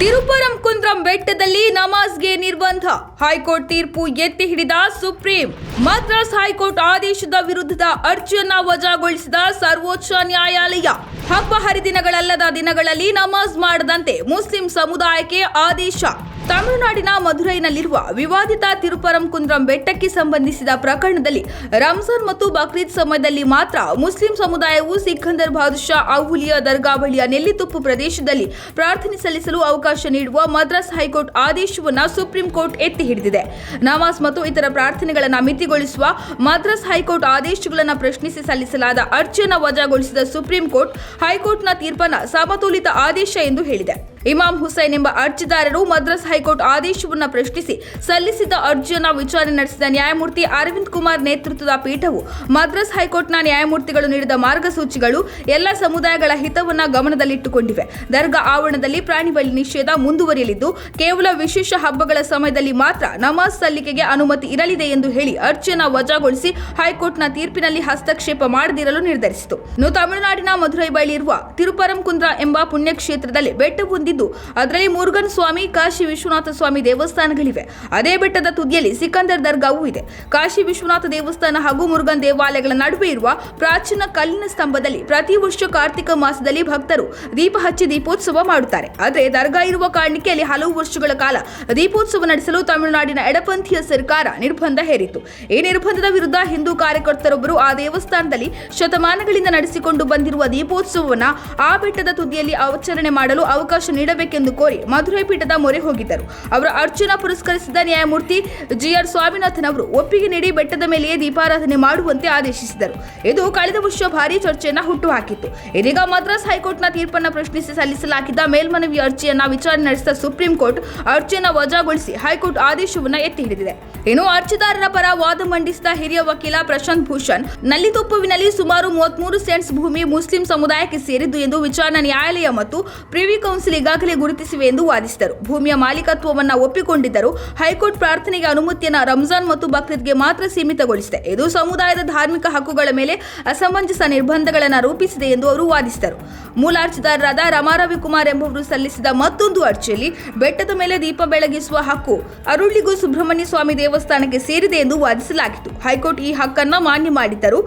ತಿರುಪರಂ ಕುಂದ್ರಂ ಬೆಟ್ಟದಲ್ಲಿ ನಮಾಜ್ಗೆ ನಿರ್ಬಂಧ. ಹೈಕೋರ್ಟ್ ತೀರ್ಪು ಎತ್ತಿ ಹಿಡಿದ ಸುಪ್ರೀಂ. ಮದ್ರಾಸ್ ಹೈಕೋರ್ಟ್ ಆದೇಶದ ವಿರುದ್ಧದ ಅರ್ಜಿಯನ್ನ ವಜಾಗೊಳಿಸಿದ ಸರ್ವೋಚ್ಚ ನ್ಯಾಯಾಲಯ. ಹಬ್ಬ ಹರಿದಿನಗಳಲ್ಲದ ದಿನಗಳಲ್ಲಿ ನಮಾಜ್ ಮಾಡದಂತೆ ಮುಸ್ಲಿಂ ಸಮುದಾಯಕ್ಕೆ ಆದೇಶ. ತಮಿಳುನಾಡಿನ ಮಧುರೈನಲ್ಲಿರುವ ವಿವಾದಿತ ತಿರುಪರಂ ಕುಂದ್ರಂ ಬೆಟ್ಟಕ್ಕೆ ಸಂಬಂಧಿಸಿದ ಪ್ರಕರಣದಲ್ಲಿ ರಂಜಾನ್ ಮತ್ತು ಬಕ್ರೀದ್ ಸಮಯದಲ್ಲಿ ಮಾತ್ರ ಮುಸ್ಲಿಂ ಸಮುದಾಯವು ಸಿಖಂದರ್ ಬಾದುಷಾ ಅಹುಲಿಯ ದರ್ಗಾ ಬಳಿಯ ನೆಲ್ಲಿತುಪ್ಪು ಪ್ರದೇಶದಲ್ಲಿ ಪ್ರಾರ್ಥನೆ ಸಲ್ಲಿಸಲು ಅವಕಾಶ ನೀಡುವ ಮದ್ರಾಸ್ ಹೈಕೋರ್ಟ್ ಆದೇಶವನ್ನು ಸುಪ್ರೀಂ ಕೋರ್ಟ್ ಎತ್ತಿ ಹಿಡಿದಿದೆ. ನಮಾಜ್ ಮತ್ತು ಇತರ ಪ್ರಾರ್ಥನೆಗಳನ್ನು ಮಿತಿಗೊಳಿಸುವ ಮದ್ರಾಸ್ ಹೈಕೋರ್ಟ್ ಆದೇಶಗಳನ್ನು ಪ್ರಶ್ನಿಸಿ ಸಲ್ಲಿಸಲಾದ ಅರ್ಜಿಯನ್ನು ವಜಾಗೊಳಿಸಿದ ಸುಪ್ರೀಂ ಕೋರ್ಟ್ ಹೈಕೋರ್ಟ್ನ ತೀರ್ಪನ್ನು ಸಮತೋಲಿತ ಆದೇಶ ಎಂದು ಹೇಳಿದೆ. ಇಮಾಮ್ ಹುಸೈನ್ ಎಂಬ ಅರ್ಜಿದಾರರು ಮದ್ರಾಸ್ ಹೈಕೋರ್ಟ್ ಆದೇಶವನ್ನು ಪ್ರಶ್ನಿಸಿ ಸಲ್ಲಿಸಿದ್ದ ಅರ್ಜಿಯನ್ನು ವಿಚಾರಣೆ ನಡೆಸಿದ ನ್ಯಾಯಮೂರ್ತಿ ಅರವಿಂದ್ ಕುಮಾರ್ ನೇತೃತ್ವದ ಪೀಠವು ಮದ್ರಾಸ್ ಹೈಕೋರ್ಟ್ನ ನ್ಯಾಯಮೂರ್ತಿಗಳು ನೀಡಿದ ಮಾರ್ಗಸೂಚಿಗಳು ಎಲ್ಲ ಸಮುದಾಯಗಳ ಹಿತವನ್ನು ಗಮನದಲ್ಲಿಟ್ಟುಕೊಂಡಿವೆ. ದರ್ಗಾ ಆವರಣದಲ್ಲಿ ಪ್ರಾಣಿ ಬಲಿ ನಿಷೇಧ ಮುಂದುವರಿಯಲಿದ್ದು, ಕೇವಲ ವಿಶೇಷ ಹಬ್ಬಗಳ ಸಮಯದಲ್ಲಿ ಮಾತ್ರ ನಮಾಜ್ ಸಲ್ಲಿಕೆಗೆ ಅನುಮತಿ ಇರಲಿದೆ ಎಂದು ಹೇಳಿ ಅರ್ಜಿಯನ್ನು ವಜಾಗೊಳಿಸಿ ಹೈಕೋರ್ಟ್ನ ತೀರ್ಪಿನಲ್ಲಿ ಹಸ್ತಕ್ಷೇಪ ಮಾಡದಿರಲು ನಿರ್ಧರಿಸಿತು. ಇನ್ನು ತಮಿಳುನಾಡಿನ ಮಧುರೈ ಬಳಿ ಇರುವ ತಿರುಪರಂಕುಂದ್ರ ಎಂಬ ಪುಣ್ಯಕ್ಷೇತ್ರದಲ್ಲಿ ಬೆಟ್ಟ ಹೊಂದಿದ್ದು ಅದರಲ್ಲಿ ಮುರುಗನ್ ಸ್ವಾಮಿ, ಕಾಶಿ ವಿಶ್ವನಾಥ ಸ್ವಾಮಿ ದೇವಸ್ಥಾನಗಳಿವೆ. ಅದೇ ಬೆಟ್ಟದ ತುದಿಯಲ್ಲಿ ಸಿಕಂದರ್ ದರ್ಗಾವೂ ಇದೆ. ಕಾಶಿ ವಿಶ್ವನಾಥ ದೇವಸ್ಥಾನ ಹಾಗೂ ಮುರುಗನ್ ದೇವಾಲಯಗಳ ನಡುವೆ ಇರುವ ಪ್ರಾಚೀನ ಕಲ್ಲಿನ ಸ್ತಂಭದಲ್ಲಿ ಪ್ರತಿ ವರ್ಷ ಕಾರ್ತಿಕ ಮಾಸದಲ್ಲಿ ಭಕ್ತರು ದೀಪ ಹಚ್ಚಿ ದೀಪೋತ್ಸವ ಮಾಡುತ್ತಾರೆ. ಆದರೆ ದರ್ಗಾ ಇರುವ ಕಾರಣಕ್ಕೆ ಅಲ್ಲಿ ಹಲವು ವರ್ಷಗಳ ಕಾಲ ದೀಪೋತ್ಸವ ನಡೆಸಲು ತಮಿಳುನಾಡಿನ ಎಡಪಂಥೀಯ ಸರ್ಕಾರ ನಿರ್ಬಂಧ ಹೇರಿತು ಈ ನಿರ್ಬಂಧದ ವಿರುದ್ಧ ಹಿಂದೂ ಕಾರ್ಯಕರ್ತರೊಬ್ಬರು ಆ ದೇವಸ್ಥಾನದಲ್ಲಿ ಶತಮಾನಗಳಿಂದ ನಡೆಸಿಕೊಂಡು ಬಂದಿರುವ ದೀಪೋತ್ಸವವನ್ನು ಆ ಬೆಟ್ಟದ ತುದಿಯಲ್ಲಿ ಆಚರಣೆ ಮಾಡಲು ಅವಕಾಶ ನೀಡಬೇಕೆಂದು ಕೋರಿ ಮಧುರೈ ಪೀಠದ ಮೊರೆ ಹೋಗಿದ್ದರು. ಅವರ ಅರ್ಜುನ ಪುರಸ್ಕರಿಸಿದ ನ್ಯಾಯಮೂರ್ತಿ ಜಿಆರ್ ಸ್ವಾಮಿನಾಥನ್ ಅವರು ಒಪ್ಪಿಗೆ ನೀಡಿ ಬೆಟ್ಟದ ಮೇಲೆಯೇ ದೀಪಾರಾಧನೆ ಮಾಡುವಂತೆ ಆದೇಶಿಸಿದರು. ಇದು ಕಳೆದ ವರ್ಷ ಭಾರೀ ಚರ್ಚೆಯನ್ನ ಹುಟ್ಟುಹಾಕಿತ್ತು. ಇದೀಗ ಮದ್ರಾಸ್ ಹೈಕೋರ್ಟ್ನ ತೀರ್ಪನ್ನು ಪ್ರಶ್ನಿಸಿ ಸಲ್ಲಿಸಲಾಗಿದ್ದ ಮೇಲ್ಮನವಿ ಅರ್ಜಿಯನ್ನ ವಿಚಾರಣೆ ನಡೆಸಿದ ಸುಪ್ರೀಂ ಕೋರ್ಟ್ ಅರ್ಜಿಯನ್ನು ವಜಾಗೊಳಿಸಿ ಹೈಕೋರ್ಟ್ ಆದೇಶವನ್ನ ಎತ್ತಿ ಹಿಡಿದಿದೆ. ಇನ್ನು ಅರ್ಜಿದಾರರ ಪರ ವಾದ ಮಂಡಿಸಿದ ಹಿರಿಯ ವಕೀಲ ಪ್ರಶಾಂತ್ ಭೂಷಣ್, ನಲ್ಲಿತೊಪ್ಪುವಿನಲ್ಲಿ ಸುಮಾರು ಮೂವತ್ಮೂರು ಸೆಂಟ್ಸ್ ಭೂಮಿ ಮುಸ್ಲಿಂ ಸಮುದಾಯಕ್ಕೆ ಸೇರಿದ್ದು ಎಂದು ವಿಚಾರಣಾ ನ್ಯಾಯಾಲಯ ಮತ್ತು ಪ್ರಿವಿ ಕೌನ್ಸಿಲ್ ಈಗಾಗಲೇ ಗುರುತಿಸಿವೆ ಎಂದು ವಾದಿಸಿದರು. ಭೂಮಿಯ ಮಾಲೀಕತ್ವವನ್ನು ಒಪ್ಪಿಕೊಂಡಿದ್ದರು ಹೈಕೋರ್ಟ್ ಪ್ರಾರ್ಥನೆಗೆ ಅನುಮತಿಯನ್ನು ರಂಜಾನ್ ಮತ್ತು ಬಕ್ರೀದ್ಗೆ ಮಾತ್ರ ಸೀಮಿತಗೊಳಿಸಿದೆ. ಇದು ಸಮುದಾಯದ ಧಾರ್ಮಿಕ ಹಕ್ಕುಗಳ ಮೇಲೆ ಅಸಮಂಜಸ ನಿರ್ಬಂಧಗಳನ್ನು ರೂಪಿಸಿದೆ ಎಂದು ಅವರು ವಾದಿಸಿದರು. ಮೂಲ ಅರ್ಜಿದಾರರಾದ ರಮಾರವಿ ಕುಮಾರ್ ಎಂಬುವರು ಸಲ್ಲಿಸಿದ ಮತ್ತೊಂದು ಅರ್ಜಿಯಲ್ಲಿ ಬೆಟ್ಟದ ಮೇಲೆ ದೀಪ ಬೆಳಗಿಸುವ ಹಕ್ಕು ಅರುಳಿಗೂ ಸುಬ್ರಹ್ಮಣ್ಯ ಸ್ವಾಮಿ ದೇವಸ್ಥಾನಕ್ಕೆ ಸೇರಿದೆ ಎಂದು ವಾದಿಸಲಾಗಿತ್ತು. ಹೈಕೋರ್ಟ್ ಈ ಹಕ್ಕನ್ನು ಮಾನ್ಯ ಮಾಡಿದ್ದರು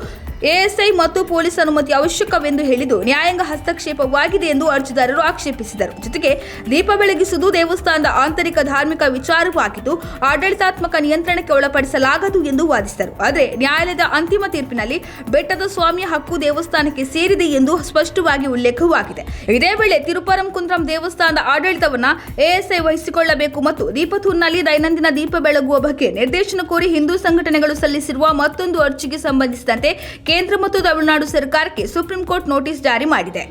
ಎಎಸ್ಐ ಮತ್ತು ಪೊಲೀಸ್ ಅನುಮತಿ ಅವಶ್ಯಕವೆಂದು ಹೇಳಿದ್ದು ನ್ಯಾಯಾಂಗ ಹಸ್ತಕ್ಷೇಪವಾಗಿದೆ ಎಂದು ಅರ್ಜಿದಾರರು ಆಕ್ಷೇಪಿಸಿದರು. ಜೊತೆಗೆ ದೀಪ ಬೆಳಗಿಸುವುದು ದೇವಸ್ಥಾನದ ಆಂತರಿಕ ಧಾರ್ಮಿಕ ವಿಚಾರವಾಗಿದ್ದು ಆಡಳಿತಾತ್ಮಕ ನಿಯಂತ್ರಣಕ್ಕೆ ಒಳಪಡಿಸಲಾಗದು ಎಂದು ವಾದಿಸಿದರು. ಆದರೆ ನ್ಯಾಯಾಲಯದ ಅಂತಿಮ ತೀರ್ಪಿನಲ್ಲಿ ಬೆಟ್ಟದ ಸ್ವಾಮಿಯ ಹಕ್ಕು ದೇವಸ್ಥಾನಕ್ಕೆ ಸೇರಿದೆ ಎಂದು ಸ್ಪಷ್ಟವಾಗಿ ಉಲ್ಲೇಖವಾಗಿದೆ. ಇದೇ ವೇಳೆ ತಿರುಪರಂ ಕುಂದ್ರಂ ದೇವಸ್ಥಾನದ ಆಡಳಿತವನ್ನ ಎಎಸ್ಐ ವಹಿಸಿಕೊಳ್ಳಬೇಕು ಮತ್ತು ದೀಪತೂರ್ನಲ್ಲಿ ದೈನಂದಿನ ದೀಪ ಬೆಳಗುವ ಬಗ್ಗೆ ನಿರ್ದೇಶನ ಕೋರಿ ಹಿಂದೂ ಸಂಘಟನೆಗಳು ಸಲ್ಲಿಸಿರುವ ಮತ್ತೊಂದು ಅರ್ಜಿಗೆ ಸಂಬಂಧಿಸಿದಂತೆ ಕೇಂದ್ರ ಮತ್ತು ತಮಿಳುನಾಡು ಸರ್ಕಾರಕ್ಕೆ ಸುಪ್ರೀಂ ಕೋರ್ಟ್ ನೋಟಿಸ್ ಜಾರಿ ಮಾಡಿದೆ.